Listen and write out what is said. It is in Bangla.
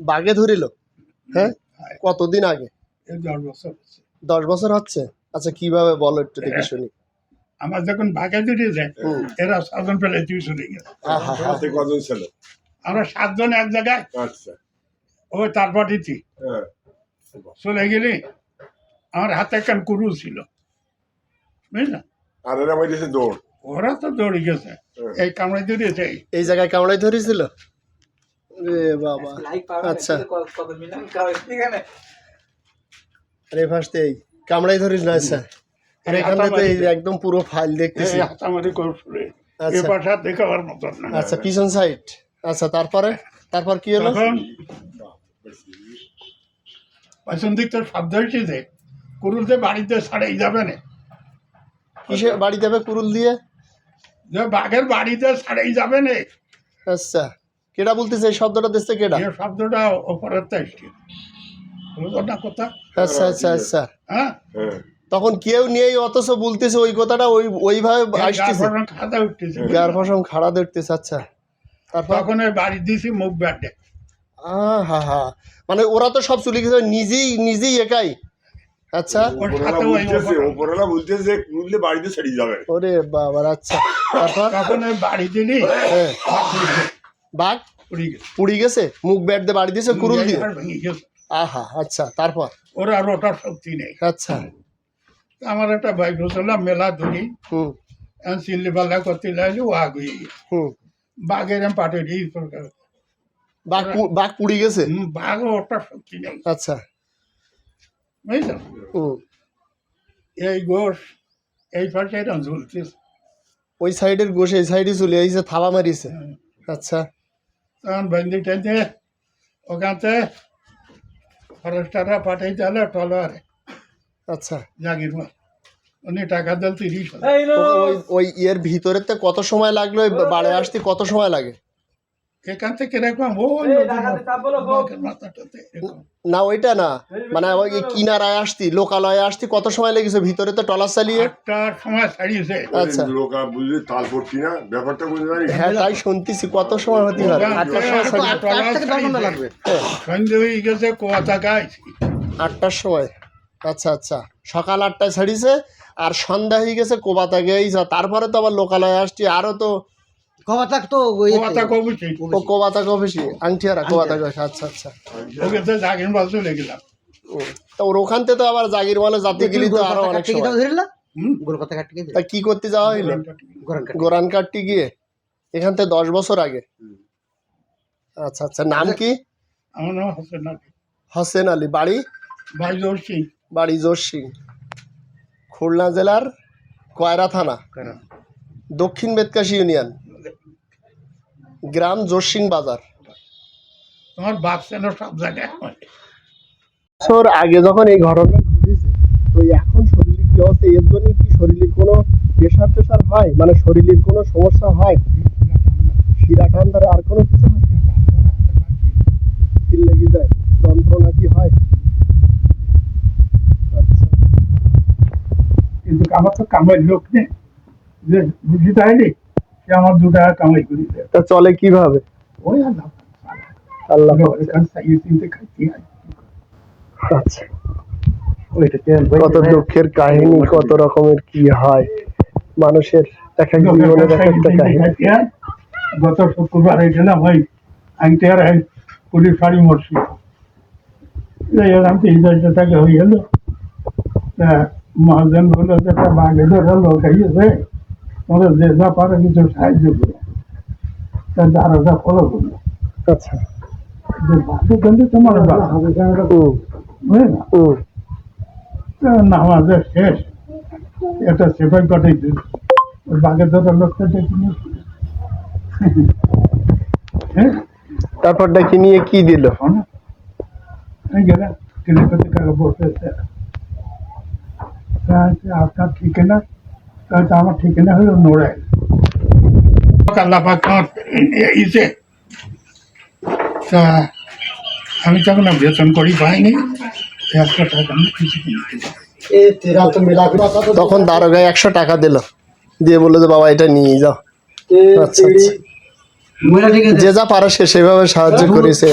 বাঘে ধরিল? হ্যাঁ? কতদিন আগে? দশ বছর হচ্ছে। দশ বছর হচ্ছে? আচ্ছা কীভাবে বলো একটু দেখে শুনি। আমার যখন ভাগে দিয়ে যায় এরা সাতজন পেলে টিউশনে গেছে কজন ছিল? আমরা সাতজন এক জায়গায়। আচ্ছা। ওই তারপর দিচ্ছি হ্যাঁ। চলে গেলি আমার হাতে একখান কুরু ছিল। বুঝলা? আর এরা দৌড়। ওরা তো দৌড়ে গেছে। হ্যাঁ। এই কামড়ে দিয়েছে এই জায়গায় কামড়াই ধরেছিল রে বাবা। আচ্ছা। আরে ফার্স্টে এই কামড়াই ধরিস না আর এখানে তো একদম পুরো ফাইল দেখতেছি। হাতামারি আচ্ছা। না। আচ্ছা পিছন সাইড আচ্ছা তারপরে? তারপর কি হলো? পেছন দিক তো শব্দ হয়েছে যে কুরুলতে বাড়িতে ছাড়াই যাবে না। কিসে বাড়ি যাবে কুরুল দিয়ে? বাঘের বাড়িতে ছাড়াই যাবে না। আচ্ছা। কেডা বলতেছে এই শব্দটা দিচ্ছে কেডা? এই শব্দটা ওপরের তো এসছে বুঝলো না কথা? আচ্ছা আচ্ছা আচ্ছা। হ্যাঁ? হ্যাঁ। তখন কেউ নেই অথচ বলতেছে ওই কথাটা ওই ওইভাবে আসতেছে। খাতা উঠতেছে। গার ফসম খাড়া দেখতেছে আচ্ছা। তারপর? তখন ওই বাড়ি দিয়েছি মুখ ব্যাটে হা হা। মানে ওরা তো সব চলে গেছে নিজেই নিজেই একাই। আচ্ছা। ওই বলতেছে বলতেছে বাড়িতে ছেড়ে যাবে। ওরে বাবার আচ্ছা। তারপর? তখন ওই বাড়ি দিলি হ্যাঁ। বাঘ পুড়ি গেছে। মুখ ব্যাট দিয়ে বাড়ি দিয়েছে কুরুল দিয়ে? আহা আচ্ছা তারপর? ওর আর ওটার শক্তি নেই। আচ্ছা। আমার একটা ভাই বসলাম মেলা ধরি হুম। চিল্লি পাল্লা করতে লাগলে ও আগ হয়ে গেছে। হুম। বাঘের আমি পাঠিয়ে দিই বাঘ বাঘ পুড়ি গেছে? বাঘ ওটার শক্তি নেই। আচ্ছা। বুঝলো এই গোষ এই পাশে ঝুলতেছে। ওই সাইডের গোশ এই সাইডে চলে আইছে থাবা মারিছে। আচ্ছা। তখন বন্দি টেনতে ওখানতে ফরেস্টাররা পাঠাইতে হলে টলোয়ারে আচ্ছা। জাগির মাল। উনি টাকা দিল তিরিশ ওই ওই ইয়ের ভিতরে তো কত সময় লাগল? ওই বাড়ি আসতে কত সময় লাগে? এখান থেকে এরকম। না ওইটা না মানে ওই কিনারায় আসতি লোকালয়ে আসতি কত সময় লেগেছে ভিতরে তো টলার চালিয়ে সময় ছাড়িয়েছে আচ্ছা। লোকা বুঝলি তাল পড়ছি ব্যাপারটা বুঝতে পারি হ্যাঁ তাই শুনতেছি কত সময় হতে পারে আটটার সময় ছাড়িয়ে- হ্যাঁ, সন্ধে হয়ে গেছে কোয়াতা আটটার সময় আচ্ছা আচ্ছা সকাল আটটায় ছাড়িয়েছে আর সন্ধ্যা হয়ে গেছে কোবাতা গিয়েছে তারপরে তো আবার লোকালয়ে আসছি আরও তো ক্ষমতা তো কোয়াতা কবুছি ও কোবাতা কবেছি আংটিয়ারা কোবাতা কবেছি আচ্ছা আচ্ছা ওকে তো জাগির মাল চলে গেলাম। তো ওর ওখান থেকে তো আবার জাগির মালে জাতি গেলি তো আরও অনেক সময়। ধরিলা হুম? গোলপাতা কাটতে গিয়ে তা কি করতে যাওয়া হইল? গোরান কাটতে গিয়ে? এখান থেকে দশ বছর আগে? আচ্ছা আচ্ছা নাম কি? আমার নাম হোসেন আলী। হোসেন আলী বাড়ি? ভাই জোর সিং বাড়ি জোরসিং। খুলনা জেলার কয়রা থানা? দক্ষিণ বেতকাশি ইউনিয়ন। গ্রাম জোরসিং বাজার। তোমার বাপ সেন সব জায়গায়। বছর আগে যখন এই ঘটনা ঘটেছে তো এখন শরীরের কি অবস্থা? এর জন্য কি শরীরের কোনো প্রেশার টেশার হয়? মানে শরীরের কোনো সমস্যা হয়? শিরা ঠান্ডার আর কোনো কিছু লেগে যায়? যন্ত্রণা কি হয়? আচ্ছা। কিন্তু আমার তো কামাই লোক নেই। যে বুঝি তাইনি আমার দু টাকা কামাই করি। তা চলে কীভাবে? ওই আল্লাহ আল্লাহ আচ্ছা। কত দুঃখের কাহিনী কত রকমের কি হয়। মানুষের এক এক জীবনের এক একটা কাহিনী। গত শুক্রবারে গেলাম ওই এক পুলিশ বাড়ি মরছি। আমি টাকা হয়ে গেল মহাজন বলল যে একটা বাঘে ধরে লোক আইয়েছে। তোমরা যে যা পারো কিছু সাহায্য করো। তা দারোগা ফলো করবে আচ্ছা। যে বাঘে কিন্তু তোমার বাঘ বুঝলে না? নামাজের শেষ। একটা সেফাই পাঠাই দিল ওই বাঘের ধরে লোকটা হ্যাঁ? তারপর ডাকি নিয়ে কি দিল? গেলাম বসেছে আপনার ঠিকানা আমার ঠিকানা হলো আমার ইসে। তা আমি তখন বেতন করি পাইনি। একশো টাকা আমি কিছু তখন দারোগায় একশো টাকা দিল। দিয়ে বলল যে বাবা এটা নিয়ে যাও। আচ্ছা আচ্ছা। যে যা পারে সে সেভাবে সাহায্য করেছে।